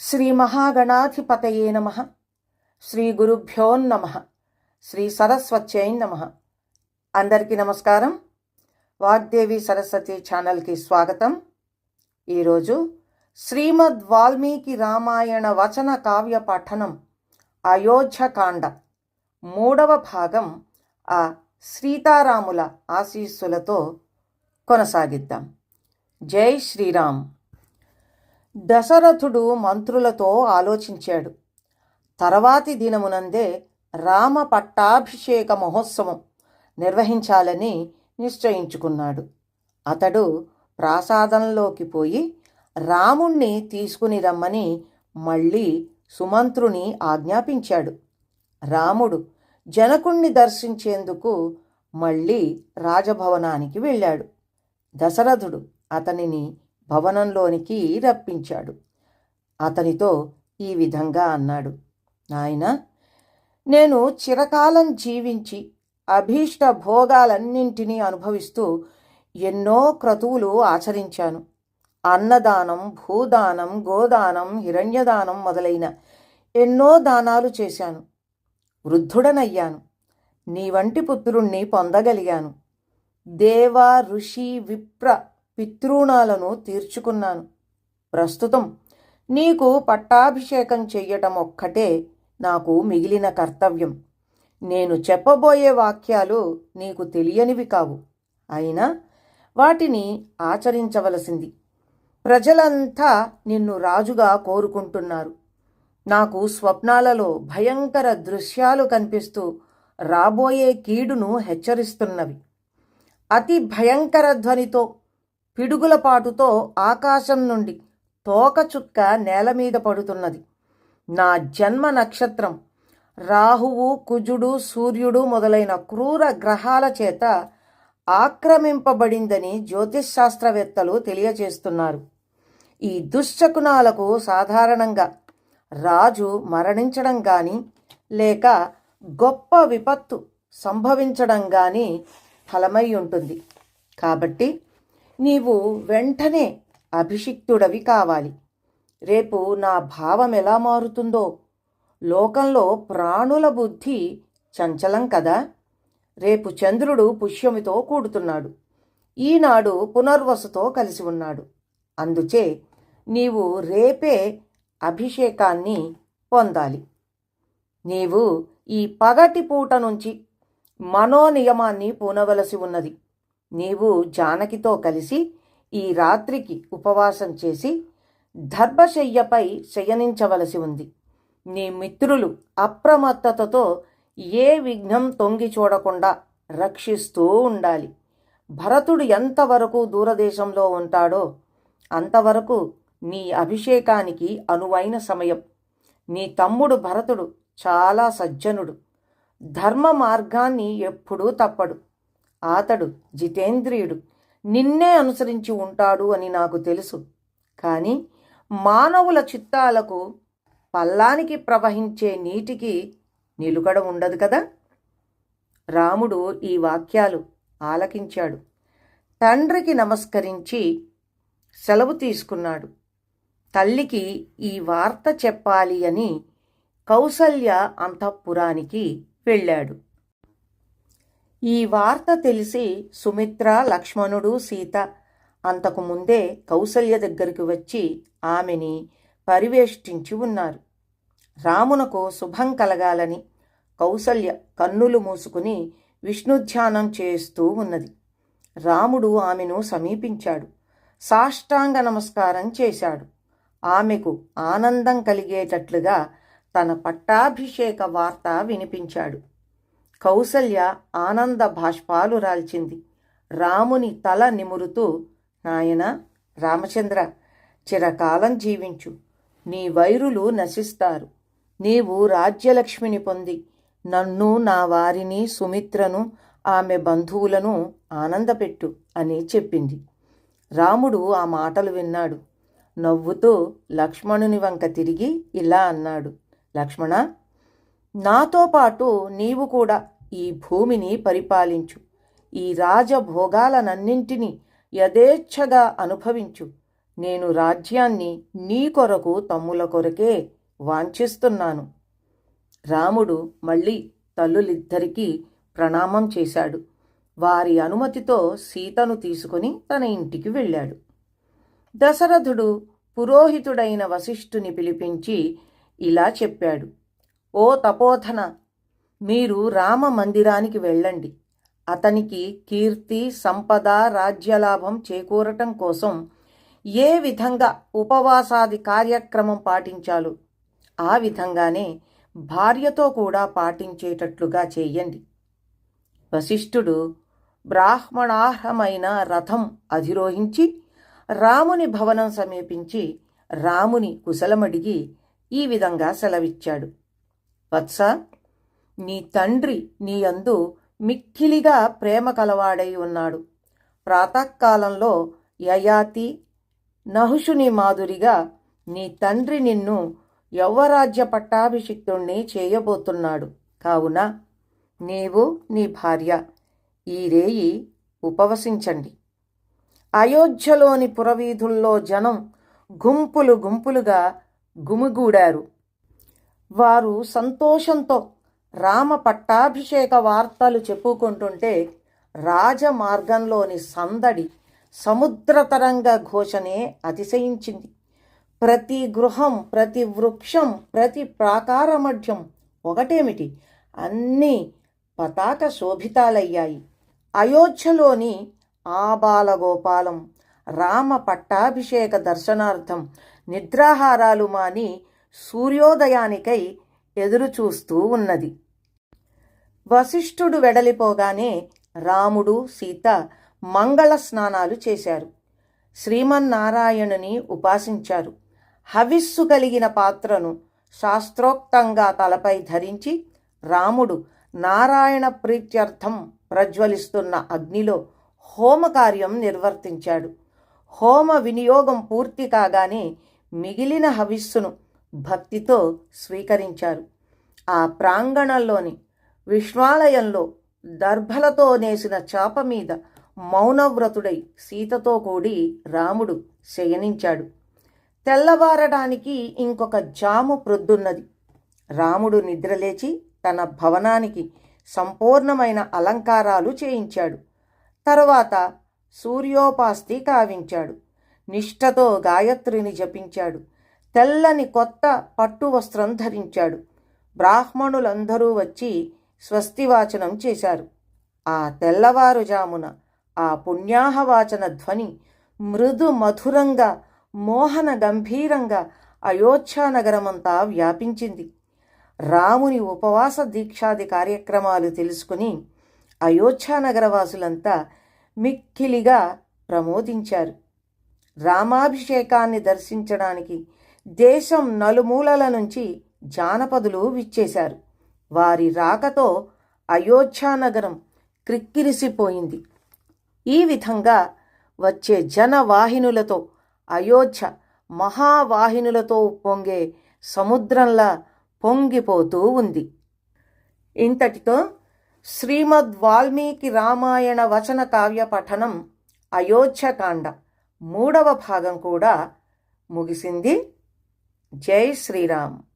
శ్రీ మహాగణాధిపతయే నమ. శ్రీ గురుభ్యోన్నమ శ్రీ సరస్వత్యై నమ. అందరికీ నమస్కారం. వాగ్దేవి సరస్వతి ఛానల్కి స్వాగతం. ఈరోజు శ్రీమద్ వాల్మీకి రామాయణ వచన కావ్య పఠనం అయోధ్యకాండ మూడవ భాగం ఆ సీతారాముల ఆశీస్సులతో కొనసాగిద్దాం. జై శ్రీరామ్. దశరథుడు మంత్రులతో ఆలోచించాడు. తర్వాతి దినమునందే రామ పట్టాభిషేక మహోత్సవం నిర్వహించాలని నిశ్చయించుకున్నాడు. అతడు ప్రాసాదంలోకి పోయి రాముణ్ణి తీసుకుని రమ్మని మళ్ళీ సుమంత్రుని ఆజ్ఞాపించాడు. రాముడు జనకుణ్ణి దర్శించేందుకు మళ్ళీ రాజభవనానికి వెళ్ళాడు. దశరథుడు అతనిని భవనంలోనికి రప్పించాడు. అతనితో ఈ విధంగా అన్నాడు. నాయన నేను చిరకాలం జీవించి అభీష్ట భోగాలన్నింటినీ అనుభవిస్తూ ఎన్నో క్రతువులు ఆచరించాను. అన్నదానం భూదానం గోదానం హిరణ్యదానం మొదలైన ఎన్నో దానాలు చేశాను. వృద్ధుడనయ్యాను. నీ వంటి పుత్రుణ్ణి పొందగలిగాను. దేవ ఋషి విప్ర పితృణాలను తీర్చుకున్నాను. ప్రస్తుతం నీకు పట్టాభిషేకం చెయ్యటం ఒక్కటే నాకు మిగిలిన కర్తవ్యం. నేను చెప్పబోయే వాక్యాలు నీకు తెలియనివి కావు. అయినా వాటిని ఆచరించవలసింది. ప్రజలంతా నిన్ను రాజుగా కోరుకుంటున్నారు. నాకు స్వప్నాలలో భయంకర దృశ్యాలు కనిపిస్తూ రాబోయే కీడును హెచ్చరిస్తున్నవి. అతి భయంకర ధ్వనితో పిడుగుల పాటుతో ఆకాశం నుండి తోకచుక్క నేల మీద పడుతున్నది. నా జన్మ నక్షత్రం రాహువు కుజుడు సూర్యుడు మొదలైన క్రూర గ్రహాల చేత ఆక్రమింపబడిందని జ్యోతిష్శాస్త్రవేత్తలు తెలియచేస్తున్నారు. ఈ దుశ్శకునాలకు సాధారణంగా రాజు మరణించడం కానీ లేక గొప్ప విపత్తు సంభవించడం కానీ ఫలమై ఉంటుంది. కాబట్టి నీవు వెంటనే అభిషిక్తుడవి కావాలి. రేపు నా భావం ఎలా మారుతుందో? లోకంలో ప్రాణుల బుద్ధి చంచలం కదా? రేపు చంద్రుడు పుష్యమితో కూడుతున్నాడు. ఈనాడు పునర్వసుతో కలిసి ఉన్నాడు. అందుచే నీవు రేపే అభిషేకాన్ని పొందాలి. నీవు ఈ పగటి పూట నుంచి మనోనియమాన్ని పూనవలసి ఉన్నది. నీవు జానకితో కలిసి ఈ రాత్రికి ఉపవాసం చేసి దర్భశయ్యపై శయనించవలసి ఉంది. నీ మిత్రులు అప్రమత్తతతో ఏ విఘ్నం తొంగి చూడకుండా రక్షిస్తూ ఉండాలి. భరతుడు ఎంతవరకు దూరదేశంలో ఉంటాడో అంతవరకు నీ అభిషేకానికి అనువైన సమయం. నీ తమ్ముడు భరతుడు చాలా సజ్జనుడు. ధర్మ మార్గాన్ని ఎప్పుడూ తప్పడు. అతడు జితేంద్రియుడు. నిన్నే అనుసరించి ఉంటాడు అని నాకు తెలుసు. కానీ మానవుల చిత్తాలకు పల్లానికి ప్రవహించే నీటికి నిలుకడ ఉండదు కదా? రాముడు ఈ వాక్యాలు ఆలకించాడు. తండ్రికి నమస్కరించి సెలవు తీసుకున్నాడు. తల్లికి ఈ వార్త చెప్పాలి అని కౌసల్య అంతఃపురానికి వెళ్ళాడు. ఈ వార్త తెలిసి సుమిత్ర లక్ష్మణుడు సీత అంతకు ముందే కౌసల్య దగ్గరికి వచ్చి ఆమెని పరివేష్టించి ఉన్నారు. రామునకు శుభం కలగాలని కౌసల్య కన్నులు మూసుకుని విష్ణుధ్యానం చేస్తూ ఉన్నది. రాముడు ఆమెను సమీపించాడు. సాష్టాంగ నమస్కారం చేశాడు. ఆమెకు ఆనందం కలిగేటట్లుగా తన పట్టాభిషేక వార్త వినిపించాడు. కౌసల్య ఆనంద భాష్పాలు రాల్చింది. రాముని తల నిమురుతూ నాయన రామచంద్ర చిరకాలం జీవించు. నీ వైరులు నశిస్తారు. నీవు రాజ్యలక్ష్మిని పొంది. నన్ను నా వారిని సుమిత్రను ఆమె బంధువులను ఆనందపెట్టు అని చెప్పింది. రాముడు ఆ మాటలు విన్నాడు. నవ్వుతూ లక్ష్మణుని వంక తిరిగి ఇలా అన్నాడు. లక్ష్మణ నాతో పాటు నీవు కూడా ఈ భూమిని పరిపాలించు. ఈ రాజభోగాలనన్నింటినీ యథేచ్ఛగా అనుభవించు. నేను రాజ్యాన్ని నీ కొరకు తమ్ముల కొరకే వాంఛిస్తున్నాను. రాముడు మళ్ళీ తల్లులిద్దరికీ ప్రణామం చేశాడు. వారి అనుమతితో సీతను తీసుకుని తన ఇంటికి వెళ్ళాడు. దశరథుడు పురోహితుడైన వశిష్ఠుని పిలిపించి ఇలా చెప్పాడు. ఓ తపోధన మీరు రామ మందిరానికి వెళ్ళండి. అతనికి కీర్తి సంపద రాజ్యలాభం చేకూరటం కోసం ఏ విధంగా ఉపవాసాది కార్యక్రమం పాటించాలో? ఆ విధంగానే భార్యతో కూడా పాటించేటట్లుగా చేయండి. వశిష్ఠుడు బ్రాహ్మణార్హమైన రథం అధిరోహించి రాముని భవనం సమీపించి రాముని కుశలమడిగి ఈ విధంగా సెలవిచ్చాడు. వత్స నీ తండ్రి నీ యందు మిక్కిలిగా ప్రేమ కలవాడై ఉన్నాడు. ప్రాతకాలంలో యయాతి నహుషుని మాదిరిగా నీ తండ్రి నిన్ను యౌవరాజ్య పట్టాభిషిక్తుణ్ణి చేయబోతున్నాడు. కావున నీవు నీ భార్య ఈ రేయి ఉపవసించండి. అయోధ్యలోని పురవీధుల్లో జనం గుంపులు గుంపులుగా గుమిగూడారు. వారు సంతోషంతో రామ పట్టాభిషేక వార్తలు చెప్పుకుంటుంటే రాజమార్గంలోని సందడి సముద్రతరంగ ఘోషనే అతిశయించింది. ప్రతి గృహం ప్రతి వృక్షం ప్రతి ప్రాకారమఢ్యం ఒకటేమిటి? అన్నీ పతాక శోభితాలయ్యాయి. అయోధ్యలోని ఆబాలగోపాలం రామ పట్టాభిషేక దర్శనార్థం నిద్రాహారాలు మాని సూర్యోదయానికై ఎదురుచూస్తూ ఉన్నది. వశిష్ఠుడు వెడలిపోగానే రాముడు సీత మంగళ స్నానాలు చేశారు. శ్రీమన్నారాయణుని ఉపాసించారు. హవిస్సు కలిగిన పాత్రను శాస్త్రోక్తంగా తలపై ధరించి రాముడు నారాయణ ప్రీత్యర్థం ప్రజ్వలిస్తున్న అగ్నిలో హోమకార్యం నిర్వర్తించాడు. హోమ వినియోగం పూర్తి కాగానే మిగిలిన హవిస్సును భక్తితో స్వీకరించారు. ఆ ప్రాంగణంలోని విశ్వాలయంలో దర్భలతో నేసిన చాప మీద మౌనవ్రతుడై సీతతో కూడి రాముడు శయనించాడు. తెల్లవారడానికి ఇంకొక జాము ప్రొద్దున్నది. రాముడు నిద్రలేచి తన భవనానికి సంపూర్ణమైన అలంకారాలు చేయించాడు. తరువాత సూర్యోపాస్తి కావించాడు. నిష్ఠతో గాయత్రిని జపించాడు. తెల్లని కొత్త పట్టు వస్త్రం ధరించాడు. బ్రాహ్మణులందరూ వచ్చి స్వస్తివాచనం చేశారు. ఆ తెల్లవారుజామున ఆ పుణ్యాహవాచన ధ్వని మృదు మధురంగా మోహన గంభీరంగా అయోధ్యానగరమంతా వ్యాపించింది. రాముని ఉపవాస దీక్షాది కార్యక్రమాలు తెలుసుకుని అయోధ్యానగరవాసులంతా మిక్కిలిగా ప్రమోదించారు. రామాభిషేకాన్ని దర్శించడానికి దేశం నలుమూలల నుంచి జానపదులు విచ్చేశారు. వారి రాకతో అయోధ్యానగరం క్రిక్కిరిసిపోయింది. ఈ విధంగా వచ్చే జనవాహినులతో అయోధ్య మహావాహినులతో పొంగే సముద్రంలా పొంగిపోతూ ఉంది. ఇంతటితో శ్రీమద్ వాల్మీకి రామాయణ వచన కావ్య పఠనం అయోధ్యకాండ మూడవ భాగం కూడా ముగిసింది. జై శ్రీరామ్.